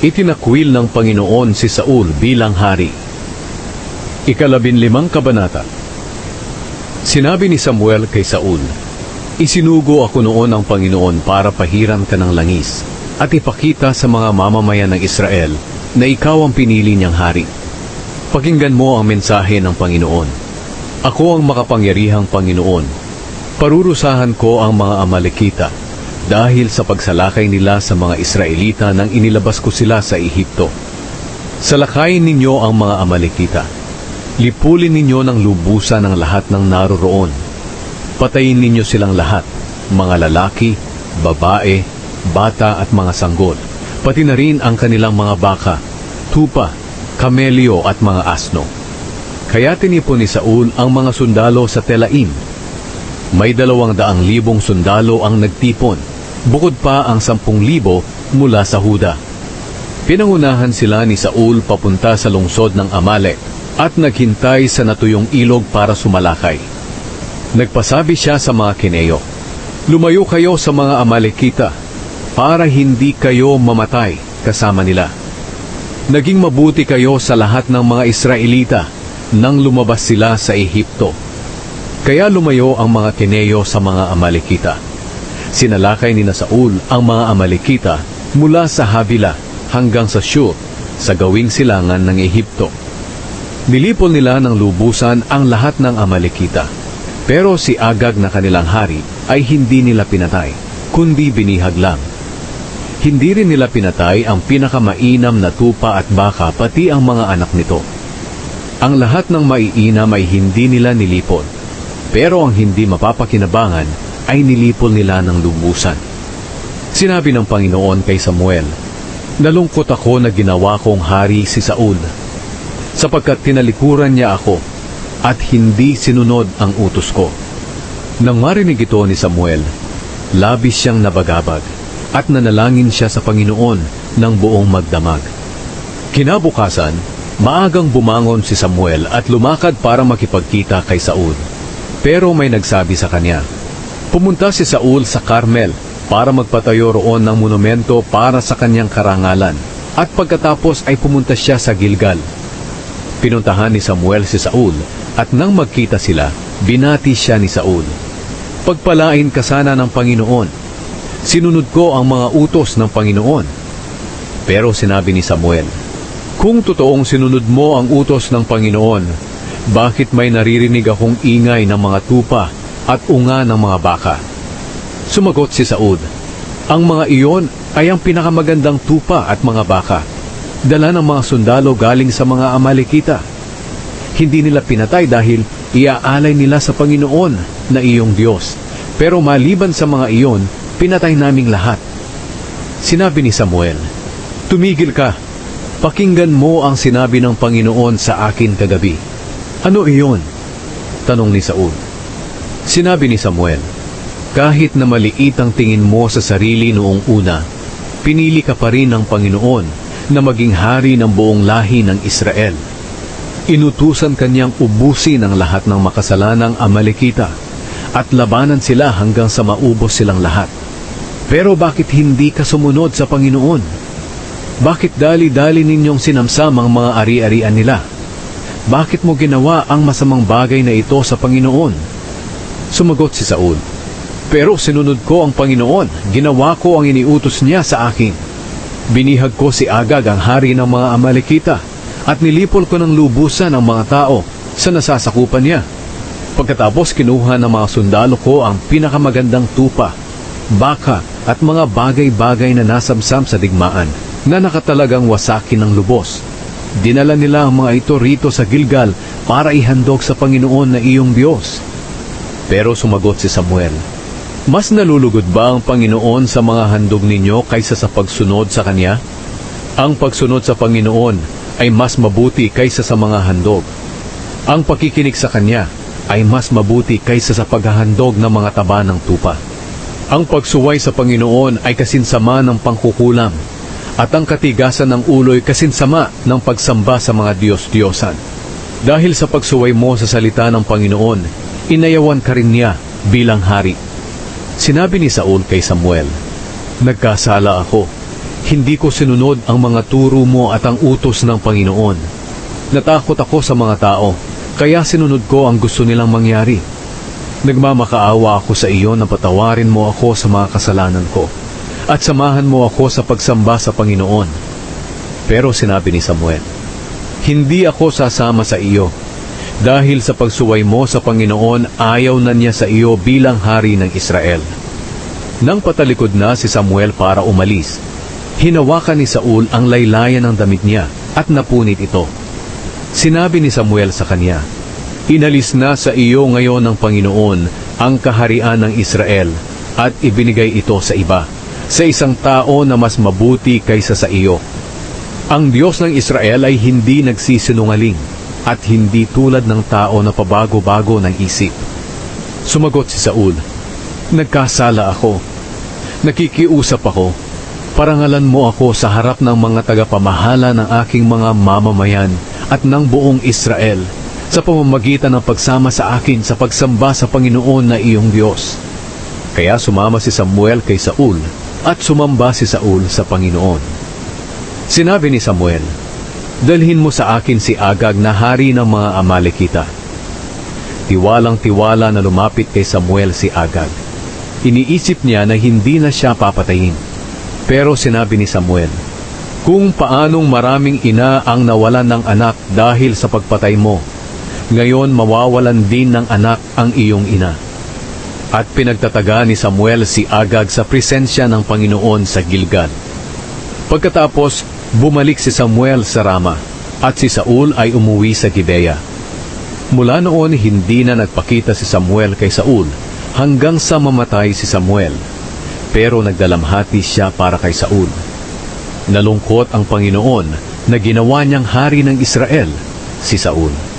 Itinakwil ng Panginoon si Saul bilang hari. Ikalabinlimang kabanata Sinabi ni Samuel kay Saul, Isinugo ako noon ng Panginoon para pahiran ka ng langis at ipakita sa mga mamamayan ng Israel na ikaw ang pinili niyang hari. Pakinggan mo ang mensahe ng Panginoon. Ako ang makapangyarihang Panginoon. Parurusahan ko ang mga Amalekita dahil sa pagsalakay nila sa mga Israelita nang inilabas ko sila sa Ehipto. Salakayin ninyo ang mga Amalekita. Lipulin ninyo ng lubusan ang lahat ng naroroon. Patayin ninyo silang lahat, mga lalaki, babae, bata at mga sanggol, pati na rin ang kanilang mga baka, tupa, kamelyo at mga asno. Kaya tinipon ni Saul ang mga sundalo sa Telaim. May dalawang daang libong sundalo ang nagtipon, bukod pa ang sampung libo mula sa Huda. Pinangunahan sila ni Saul papunta sa lungsod ng Amalek at naghintay sa natuyong ilog para sumalakay. Nagpasabi siya sa mga kineyo, Lumayo kayo sa mga Amalekita para hindi kayo mamatay kasama nila. Naging mabuti kayo sa lahat ng mga Israelita nang lumabas sila sa Ehipto. Kaya lumayo ang mga kineyo sa mga Amalekita. Sinalakay ni Saul ang mga Amalekita mula sa Havila hanggang sa Shur sa gawing silangan ng Ehipto. Nilipol nila ng lubusan ang lahat ng Amalekita. Pero si Agag na kanilang hari ay hindi nila pinatay, kundi binihag lang. Hindi rin nila pinatay ang pinakamainam na tupa at baka pati ang mga anak nito. Ang lahat ng maiinam ay hindi nila nilipol. Pero ang hindi mapapakinabangan ay nilipol nila ng lubusan. Sinabi ng Panginoon kay Samuel, Nalungkot ako na ginawa kong hari si Saul, sapagkat tinalikuran niya ako at hindi sinunod ang utos ko. Nang marinig ito ni Samuel, labis siyang nabagabag at nanalangin siya sa Panginoon ng buong magdamag. Kinabukasan, maagang bumangon si Samuel at lumakad para makipagkita kay Saul. Pero may nagsabi sa kanya, Pumunta si Saul sa Carmel para magpatayo roon ng monumento para sa kanyang karangalan at pagkatapos ay pumunta siya sa Gilgal. Pinuntahan ni Samuel si Saul at nang magkita sila, binati siya ni Saul. Pagpalain ka sana ng Panginoon. Sinunod ko ang mga utos ng Panginoon. Pero sinabi ni Samuel, Kung totoong sinunod mo ang utos ng Panginoon, bakit may naririnig akong ingay ng mga tupa at unga ng mga baka? Sumagot si Saud, Ang mga iyon ay ang pinakamagandang tupa at mga baka. Dala ng mga sundalo galing sa mga Amalekita. Hindi nila pinatay dahil iaalay nila sa Panginoon na iyong Diyos. Pero maliban sa mga iyon, pinatay naming lahat. Sinabi ni Samuel, Tumigil ka. Pakinggan mo ang sinabi ng Panginoon sa akin kagabi. Ano iyon? Tanong ni Saul. Sinabi ni Samuel, Kahit na maliit ang tingin mo sa sarili noong una, pinili ka pa rin ng Panginoon na maging hari ng buong lahi ng Israel. Inutusan kanyang ubusin ang lahat ng makasalanang Amalekita at labanan sila hanggang sa maubos silang lahat. Pero bakit hindi ka sumunod sa Panginoon? Bakit dali-dali ninyong sinamsam ang mga ari-arian nila? Bakit mo ginawa ang masamang bagay na ito sa Panginoon? Sumagot si Saul, Pero sinunod ko ang Panginoon, ginawa ko ang iniutos niya sa akin. Binihag ko si Agag ang hari ng mga Amalekita at nilipol ko ng lubusan ang mga tao sa nasasakupan niya. Pagkatapos kinuha ng mga sundalo ko ang pinakamagandang tupa, baka at mga bagay-bagay na nasamsam sa digmaan na nakatalagang wasakin ng lubos. Dinala nila ang mga ito rito sa Gilgal para ihandog sa Panginoon na iyong Diyos. Pero sumagot si Samuel, Mas nalulugod ba ang Panginoon sa mga handog ninyo kaysa sa pagsunod sa Kanya? Ang pagsunod sa Panginoon ay mas mabuti kaysa sa mga handog. Ang pakikinig sa Kanya ay mas mabuti kaysa sa paghahandog ng mga taba ng tupa. Ang pagsuway sa Panginoon ay kasinsama ng pangkukulam, at ang katigasan ng ulo'y kasinsama ng pagsamba sa mga Diyos-Diyosan. Dahil sa pagsuway mo sa salita ng Panginoon, inayawan ka rin niya bilang hari. Sinabi ni Saul kay Samuel, Nagkasala ako. hindi ko sinunod ang mga turo mo at ang utos ng Panginoon. Natakot ako sa mga tao, kaya sinunod ko ang gusto nilang mangyari. Nagmamakaawa ako sa iyo na patawarin mo ako sa mga kasalanan ko at samahan mo ako sa pagsamba sa Panginoon. Pero sinabi ni Samuel, Hindi ako sasama sa iyo dahil sa pagsuway mo sa Panginoon ayaw na niya sa iyo bilang hari ng Israel. Nang patalikod na si Samuel para umalis, hinawakan ni Saul ang laylayan ng damit niya at napunit ito. Sinabi ni Samuel sa kanya, Inalis na sa iyo ngayon ng Panginoon ang kaharian ng Israel at ibinigay ito sa iba, sa isang tao na mas mabuti kaysa sa iyo. Ang Diyos ng Israel ay hindi nagsisinungaling at hindi tulad ng tao na pabago-bago ng isip. Sumagot si Saul, Nagkasala ako. Nakikiusap ako. Parangalan mo ako sa harap ng mga tagapamahala ng aking mga mamamayan at ng buong Israel sa pamamagitan ng pagsama sa akin sa pagsamba sa Panginoon na iyong Diyos. Kaya sumama si Samuel kay Saul at sumamba si Saul sa Panginoon. Sinabi ni Samuel, Dalhin mo sa akin si Agag na hari ng mga Amalekita. Tiwalang tiwala na lumapit kay Samuel si Agag. Iniisip niya na hindi na siya papatayin. Pero sinabi ni Samuel, Kung paanong maraming ina ang nawalan ng anak dahil sa pagpatay mo, ngayon mawawalan din ng anak ang iyong ina. At pinagtataga ni Samuel si Agag sa presensya ng Panginoon sa Gilgal. Pagkatapos, bumalik si Samuel sa Rama, at si Saul ay umuwi sa Gibea. Mula noon, hindi na nagpakita si Samuel kay Saul, hanggang sa mamatay si Samuel. Pero nagdalamhati siya para kay Saul. Nalungkot ang Panginoon na ginawa niyang hari ng Israel, si Saul.